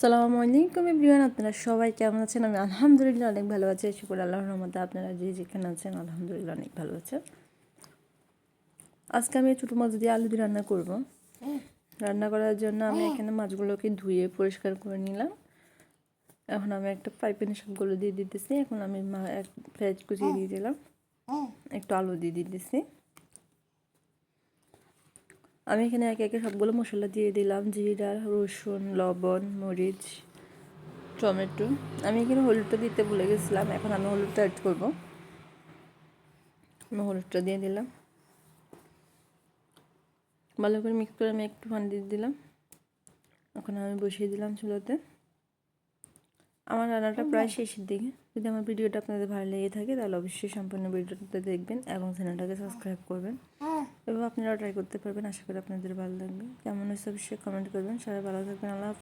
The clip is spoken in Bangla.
সালামু আলাইকুম এভরিওয়ান, আপনারা সবাই কেমন আছেন? আমি আলহামদুলিল্লাহ অনেক ভালো আছি। শুকুর আল্লাহ রহমতে আপনারা যে যেখানে আছেন, আলহামদুলিল্লাহ অনেক ভালো আছেন। আজকে আমি ছোটো মাছ দিয়ে আলু দিয়ে রান্না করব। রান্না করার জন্য আমি এখানে মাছগুলোকে ধুয়ে পরিষ্কার করে নিলাম। এখন আমি একটা পাইপেনে সবগুলো দিয়ে দিতেছি। এখন আমি এক পেঁয়াজ কুচিয়ে দিয়ে দিলাম। একটু আলু দিয়ে দিতেছি। আমি এখানে একে একে সবগুলো মশলা দিয়ে দিলাম। জিরা, রসুন, লবণ, মরিচ, টমেটো। আমি এখানে হলুদটা দিতে ভুলে গেছিলাম। এখন আমি হলুদটা অ্যাড করব। আমি হলুদটা দিয়ে দিলাম। ভালো করে মিক্স করে আমি একটু পানি দিয়ে দিলাম। এখন আমি বসিয়ে দিলাম চুলোতে। আমার রান্নাটা প্রায় শেষের দিকে। যদি আমার ভিডিওটা আপনাদের ভালো লেগে থাকে তাহলে অবশ্যই সম্পূর্ণ ভিডিওটা দেখবেন এবং চ্যানেলটাকে সাবস্ক্রাইব করবেন। এবং আপনারা ট্রাই করতে পারবেন। আশা করি আপনাদের ভালো লাগবে। কেমন হয়েছে অবশ্যই কমেন্ট করবেন। সবাই ভালো থাকবেন। আল্লাহ।